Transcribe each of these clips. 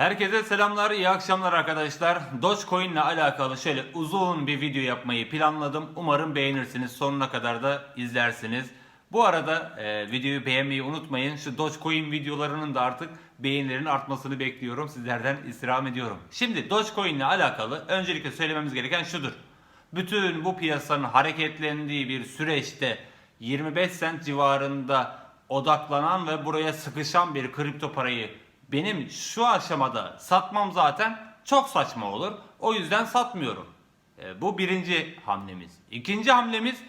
Herkese selamlar, iyi akşamlar arkadaşlar. Dogecoin ile alakalı şöyle uzun bir video yapmayı planladım. Umarım beğenirsiniz. Sonuna kadar da izlersiniz. Bu arada e, videoyu beğenmeyi unutmayın. Şu Dogecoin videolarının da artık beğenilerin artmasını bekliyorum. Sizlerden istirham ediyorum. Şimdi Dogecoin ile alakalı öncelikle söylememiz gereken şudur. Bütün bu piyasanın hareketlendiği bir süreçte 25 sent civarında odaklanan ve buraya sıkışan bir kripto parayı benim şu aşamada satmam zaten çok saçma olur. O yüzden satmıyorum. E, bu birinci hamlemiz. İkinci hamlemiz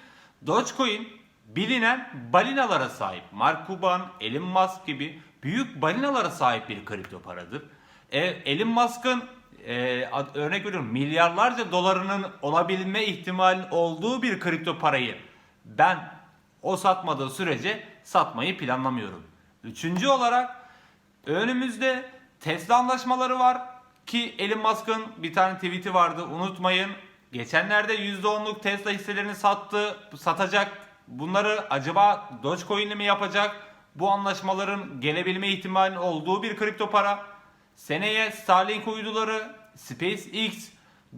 Dogecoin bilinen balinalara sahip. Mark Cuban, Elon Musk gibi büyük balinalara sahip bir kripto paradır. E, Elon Musk'ın e, örnek veriyorum milyarlarca dolarının olabilme ihtimali olduğu bir kripto parayı ben o satmadığı sürece satmayı planlamıyorum. Üçüncü olarak Önümüzde Tesla anlaşmaları var ki Elon Musk'ın bir tane tweet'i vardı unutmayın. Geçenlerde %10'luk Tesla hisselerini sattı, satacak. Bunları acaba Dogecoin ile mi yapacak? Bu anlaşmaların gelebilme ihtimalinin olduğu bir kripto para. Seneye Starlink uyduları, SpaceX,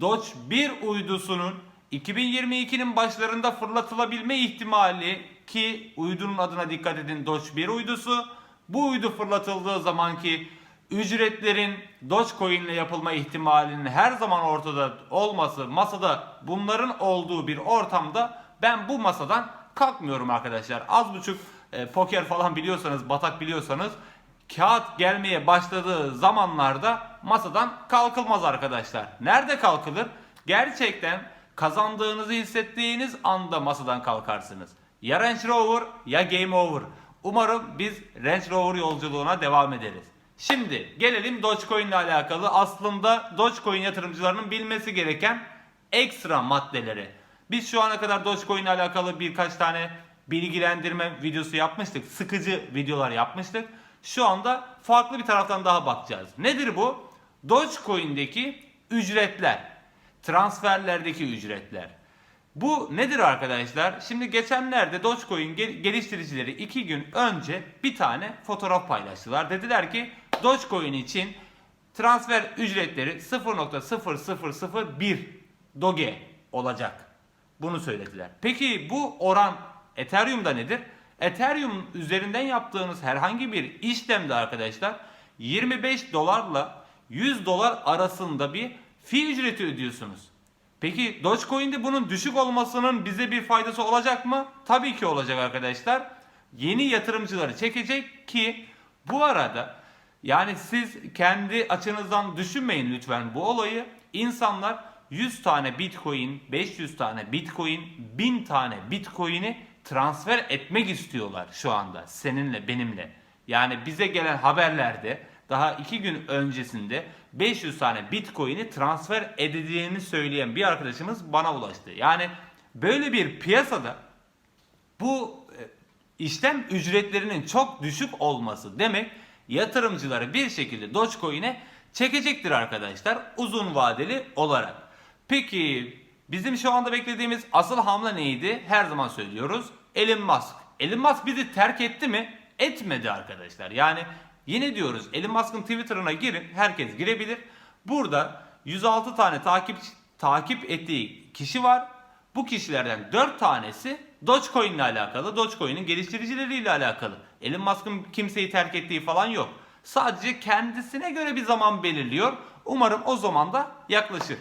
Doge 1 uydusunun 2022'nin başlarında fırlatılabilme ihtimali ki uydunun adına dikkat edin Doge 1 uydusu. Bu uydu fırlatıldığı zamanki ücretlerin Dogecoin ile yapılma ihtimalinin her zaman ortada olması, masada bunların olduğu bir ortamda ben bu masadan kalkmıyorum arkadaşlar. Az buçuk e, poker falan biliyorsanız, batak biliyorsanız kağıt gelmeye başladığı zamanlarda masadan kalkılmaz arkadaşlar. Nerede kalkılır? Gerçekten kazandığınızı hissettiğiniz anda masadan kalkarsınız. Ya Range Rover ya Game Over. Umarım biz Range Rover yolculuğuna devam ederiz. Şimdi gelelim Dogecoin ile alakalı aslında Dogecoin yatırımcılarının bilmesi gereken ekstra maddeleri. Biz şu ana kadar Dogecoin ile alakalı birkaç tane bilgilendirme videosu yapmıştık. Sıkıcı videolar yapmıştık. Şu anda farklı bir taraftan daha bakacağız. Nedir bu? Dogecoin'deki ücretler. Transferlerdeki ücretler. Bu nedir arkadaşlar? Şimdi geçenlerde Dogecoin gel- geliştiricileri 2 gün önce bir tane fotoğraf paylaştılar. Dediler ki Dogecoin için transfer ücretleri 0.0001 Doge olacak. Bunu söylediler. Peki bu oran Ethereum'da nedir? Ethereum üzerinden yaptığınız herhangi bir işlemde arkadaşlar 25 dolarla 100 dolar arasında bir fi ücreti ödüyorsunuz. Peki Dogecoin'de bunun düşük olmasının bize bir faydası olacak mı? Tabii ki olacak arkadaşlar. Yeni yatırımcıları çekecek ki bu arada yani siz kendi açınızdan düşünmeyin lütfen bu olayı. İnsanlar 100 tane Bitcoin, 500 tane Bitcoin, 1000 tane Bitcoin'i transfer etmek istiyorlar şu anda seninle benimle. Yani bize gelen haberlerde daha 2 gün öncesinde 500 tane Bitcoin'i transfer edildiğini söyleyen bir arkadaşımız bana ulaştı. Yani böyle bir piyasada bu e, işlem ücretlerinin çok düşük olması demek yatırımcıları bir şekilde Dogecoin'e çekecektir arkadaşlar uzun vadeli olarak. Peki bizim şu anda beklediğimiz asıl hamle neydi? Her zaman söylüyoruz. Elon Musk. Elon Musk bizi terk etti mi? Etmedi arkadaşlar. Yani yine diyoruz Elon Musk'ın Twitter'ına girin. Herkes girebilir. Burada 106 tane takip takip ettiği kişi var. Bu kişilerden 4 tanesi Dogecoin ile alakalı, Dogecoin'in geliştiricileriyle alakalı. Elon Musk'ın kimseyi terk ettiği falan yok. Sadece kendisine göre bir zaman belirliyor. Umarım o zaman da yaklaşır.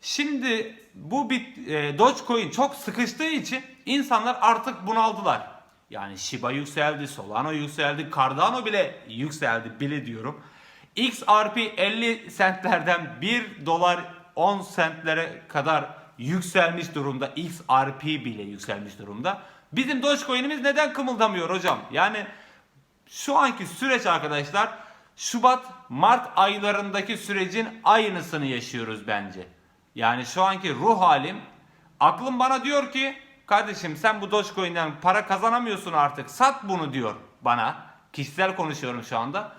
Şimdi bu bit, e, Dogecoin çok sıkıştığı için insanlar artık bunaldılar. Yani Shiba yükseldi, Solana yükseldi, Cardano bile yükseldi bile diyorum. XRP 50 centlerden 1 dolar 10 centlere kadar yükselmiş durumda. XRP bile yükselmiş durumda. Bizim Dogecoin'imiz neden kımıldamıyor hocam? Yani şu anki süreç arkadaşlar Şubat Mart aylarındaki sürecin aynısını yaşıyoruz bence. Yani şu anki ruh halim aklım bana diyor ki kardeşim sen bu Dogecoin'den para kazanamıyorsun artık sat bunu diyor bana. Kişisel konuşuyorum şu anda.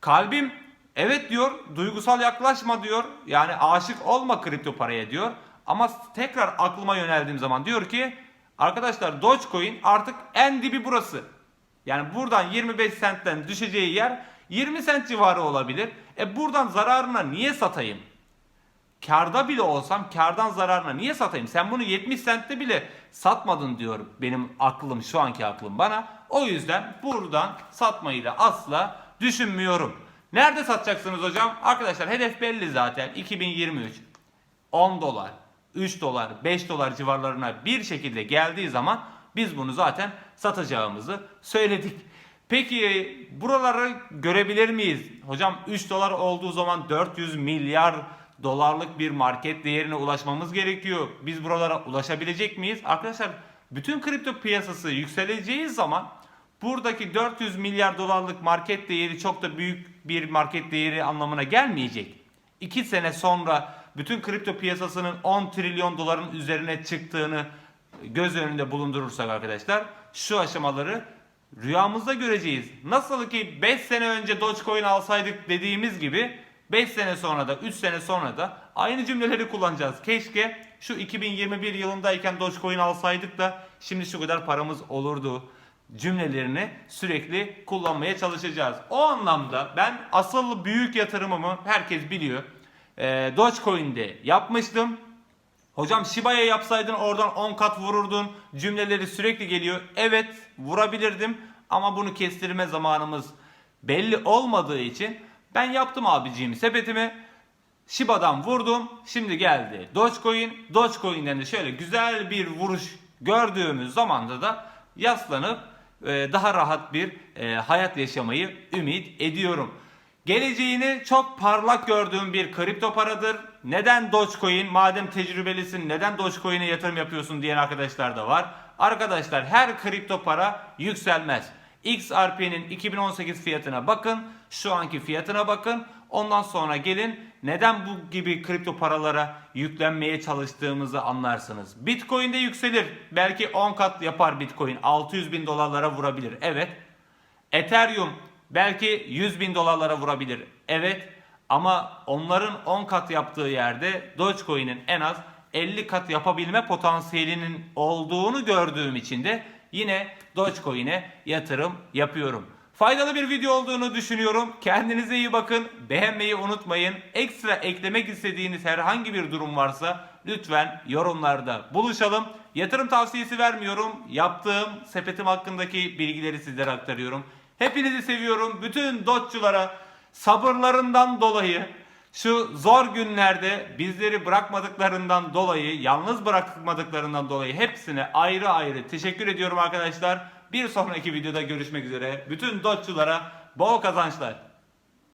Kalbim evet diyor duygusal yaklaşma diyor. Yani aşık olma kripto paraya diyor. Ama tekrar aklıma yöneldiğim zaman diyor ki arkadaşlar Dogecoin artık en dibi burası. Yani buradan 25 centten düşeceği yer 20 sent civarı olabilir. E buradan zararına niye satayım? Karda bile olsam kardan zararına niye satayım? Sen bunu 70 sentte bile satmadın diyor benim aklım şu anki aklım bana. O yüzden buradan satmayı da asla düşünmüyorum. Nerede satacaksınız hocam? Arkadaşlar hedef belli zaten 2023. 10 dolar, 3 dolar, 5 dolar civarlarına bir şekilde geldiği zaman biz bunu zaten satacağımızı söyledik. Peki buraları görebilir miyiz? Hocam 3 dolar olduğu zaman 400 milyar dolarlık bir market değerine ulaşmamız gerekiyor. Biz buralara ulaşabilecek miyiz? Arkadaşlar bütün kripto piyasası yükseleceği zaman buradaki 400 milyar dolarlık market değeri çok da büyük bir market değeri anlamına gelmeyecek. 2 sene sonra bütün kripto piyasasının 10 trilyon doların üzerine çıktığını göz önünde bulundurursak arkadaşlar şu aşamaları rüyamızda göreceğiz. Nasıl ki 5 sene önce Dogecoin alsaydık dediğimiz gibi 5 sene sonra da 3 sene sonra da aynı cümleleri kullanacağız. Keşke şu 2021 yılındayken Dogecoin alsaydık da şimdi şu kadar paramız olurdu cümlelerini sürekli kullanmaya çalışacağız. O anlamda ben asıl büyük yatırımımı herkes biliyor. Ee, Dogecoin'de yapmıştım. Hocam Shiba'ya yapsaydın oradan 10 kat vururdun. Cümleleri sürekli geliyor. Evet vurabilirdim ama bunu kestirme zamanımız belli olmadığı için ben yaptım abiciğim sepetimi. Shiba'dan vurdum. Şimdi geldi Dogecoin. Dogecoin'den de şöyle güzel bir vuruş gördüğümüz zamanda da yaslanıp e, daha rahat bir e, hayat yaşamayı ümit ediyorum. Geleceğini çok parlak gördüğüm bir kripto paradır. Neden Dogecoin? Madem tecrübelisin neden Dogecoin'e yatırım yapıyorsun diyen arkadaşlar da var. Arkadaşlar her kripto para yükselmez. XRP'nin 2018 fiyatına bakın. Şu anki fiyatına bakın. Ondan sonra gelin neden bu gibi kripto paralara yüklenmeye çalıştığımızı anlarsınız. Bitcoin de yükselir. Belki 10 kat yapar Bitcoin. 600 bin dolarlara vurabilir. Evet. Ethereum belki 100 bin dolarlara vurabilir. Evet. Ama onların 10 kat yaptığı yerde Dogecoin'in en az 50 kat yapabilme potansiyelinin olduğunu gördüğüm için de yine Dogecoin'e yatırım yapıyorum. Faydalı bir video olduğunu düşünüyorum. Kendinize iyi bakın. Beğenmeyi unutmayın. Ekstra eklemek istediğiniz herhangi bir durum varsa lütfen yorumlarda buluşalım. Yatırım tavsiyesi vermiyorum. Yaptığım sepetim hakkındaki bilgileri sizlere aktarıyorum. Hepinizi seviyorum. Bütün dotçulara sabırlarından dolayı şu zor günlerde bizleri bırakmadıklarından dolayı, yalnız bırakmadıklarından dolayı hepsine ayrı ayrı teşekkür ediyorum arkadaşlar. Bir sonraki videoda görüşmek üzere. Bütün dotçulara bol kazançlar.